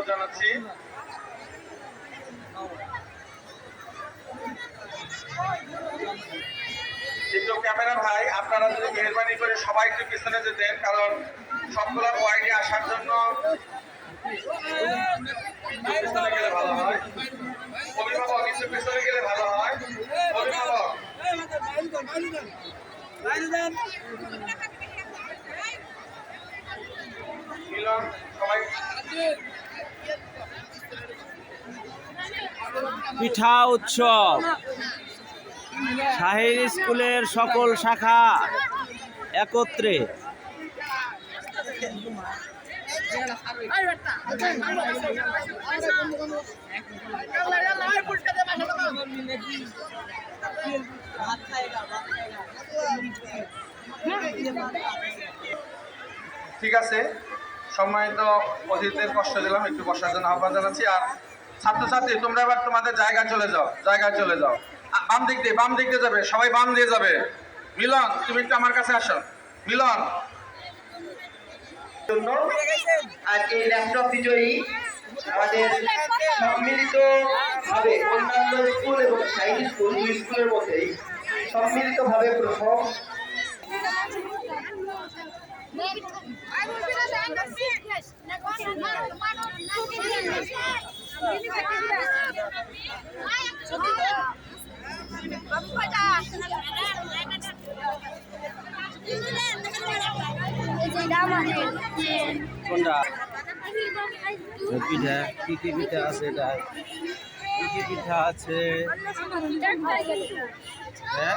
অনুরোধ জানাচ্ছি। কিন্তু ক্যামেরা ভাই, আপনারা যদি মেহরবানি করে সবাই একটু পিছনে যেতেন, কারণ সবগুলো ওয়াইডে আসার জন্য ভালো হয় অভিভাবক, একটু পিছনে গেলে ভালো হয়। সবাই পিঠা উৎসব। শাহির স্কুলের সকল শাখা একত্রে। ঠিক আছে, সম্মানিত অতিথিদের কষ্ট দিলাম, একটু বসার জন্য আহ্বান জানাচ্ছি। আর ছাত্রছাত্রী তোমরা এবার তোমাদের জায়গা চলে যাও জায়গায় চলে যাও বাম দিক দিয়ে বাম দিক দিয়ে যাবে সবাই বাম দিয়ে যাবে মিলন তুমি একটু আমার কাছে আসো মিলন আজকে এই ল্যাপটপ বিজয়ী আমাদের সম্মিলিত ভাবে অন্যান্য স্কুল এবং সাইড স্কুল দুই স্কুলের মধ্যেই সম্মিলিত ভাবে প্রথম কোনটা? পিঠা কি কি পিঠা আছে এটা? কি কি পিঠা আছে? হ্যাঁ?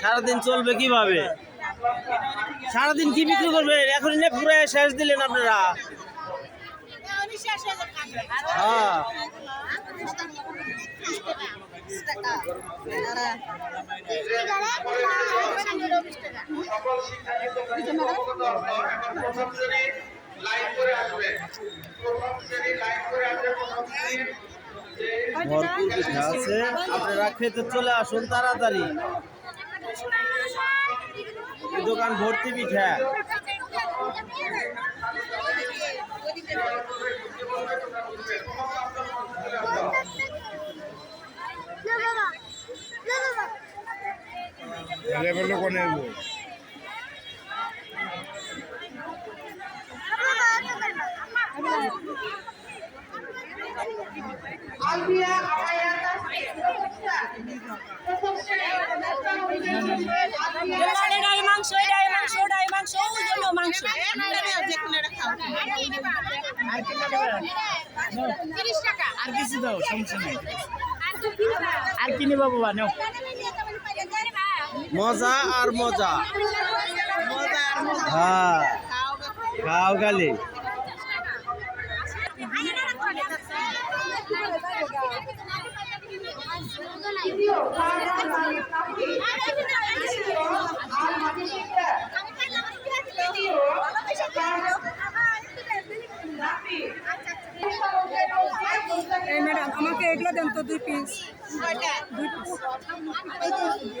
সারাদিন চলবে কীভাবে? সারাদিন কি বিক্রি করবে? এখন নে পুরো শেষ দিলেন আপনারা? হ্যাঁ। আপনারা খেতে চলে আসুন তাড়াতাড়ি। দোকান ভর্তি পিঠা। এটাই মাংস এটাই মাংস এটাই মাংস ওই জন্য মাংস তিরিশ টাকা আর কিছু দাও সমস্যা নেই আর কিনে বাবু বানো মজা আর মজা। হ্যাঁ। খাও গালি। এই ম্যাডাম আমাকে এগুলো দেন তো দুই পিস চল্লিশ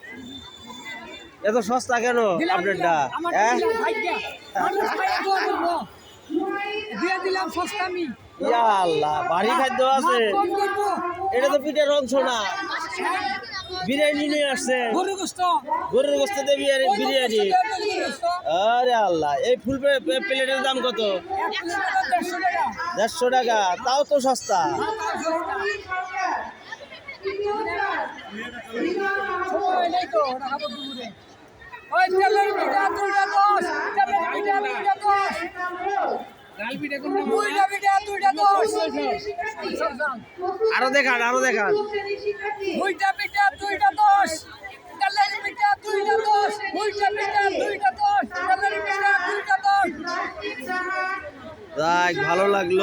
এত সস্তা কেন? আপডেটটা। হ্যাঁ? দিয়ে। দিলাম সস্তা আমি ইয়া আল্লাহ ভারী খাদ্য আছে? এটা তো পিঠের অংশ না। বিরিয়ানি নিয়ে আসছে। গোস্ত। গরুর গোস্ত দিয়ে বিরিয়ানি। বিরিয়ানি আরে আল্লাহ এই ফুল প্লে- প্লে- প্লেটের দাম কত? দেড়শো টাকা। তাও তো সস্তা। সরকার ওই তেলের পিঠা দুইটা দশ তেলের পিঠা দুইটা দশ দুইটা পিঠা দুইটা দশ আরও দেখান আরও দেখান। দুইটা পিঠা দুইটা দশ তেলের পিঠা দুইটা দশ দুইটা পিঠা দুইটা দশ তেলের পিঠা দুইটা দশ নাসির যাক ভালো লাগল।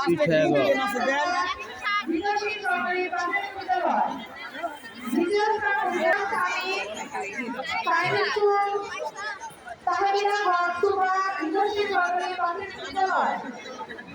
পিঠে গো। বিদেশি সরকারি প্রাথমিক বিদ্যালয়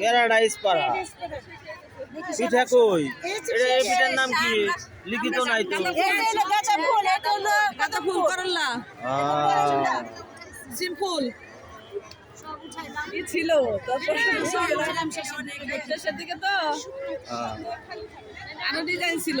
প্যারাডাইস পাড়া। পিঠা কই? এটা এই পিঠার নাম কি? লিখিত নাই তো। গাঁদা ফুল করলা। সিম্পল ছিল। শেষের দিকে। তো আরও ডিজাইন ছিল।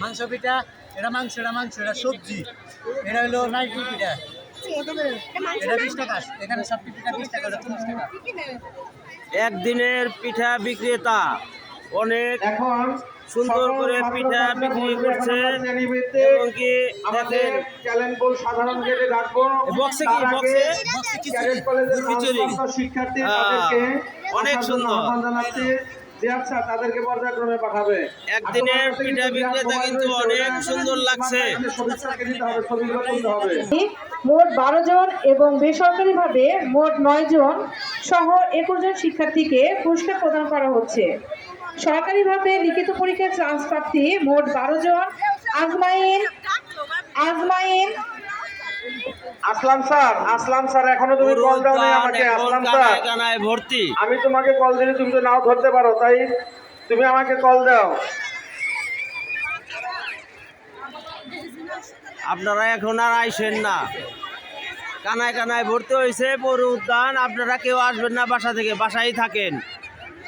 মাংস পিঠা এটা মাংস এটা মাংস এটা সবজি এটা হলো নাইটি পিঠা এটা বিশ টাকা এখানে সব পিঠা বিশ টাকা চল্লিশ টাকা একদিনের পিঠা বিক্রেতা অনেক এখন সুন্দর করে পিঠা বিক্রি করছে এবং কি দেখেন সাধারণ গেটে রাখব বক্সে কি? বক্সে? খিচুড়ি। শিক্ষার্থী অনেক সুন্দর। স্যার তাদেরকে পর্যায়ক্রমে পাঠাবে। একদিনের পিঠা বিক্রেতা কিন্তু অনেক সুন্দর লাগছে। সবিস্তারকে দিতে হবে ছবিগুলো তুলতে হবে। মোট বারো জন এবং বেসরকারিভাবে মোট নয় জন সহ একুশ জন শিক্ষার্থীকে পুরস্কার প্রদান করা হচ্ছে। সরকারিভাবে লিখিত পরীক্ষায় চান্স প্রাপ্তি মোট বারো জন। আজমাইন আজমাইন আসলাম স্যার আসলাম স্যার এখনও তুমি কল দাও নাই আমাকে আসলাম স্যার। ভর্তি। আমি তোমাকে কল দিলে তুমি তো নাও ধরতে পারো তাই তুমি আমাকে কল দাও। আপনারা এখন আর আইসেন না। কানায় কানায় ভর্তি হয়েছে পৌর উদ্যান। আপনারা কেউ আসবেন না বাসা থেকে বাসায় থাকেন।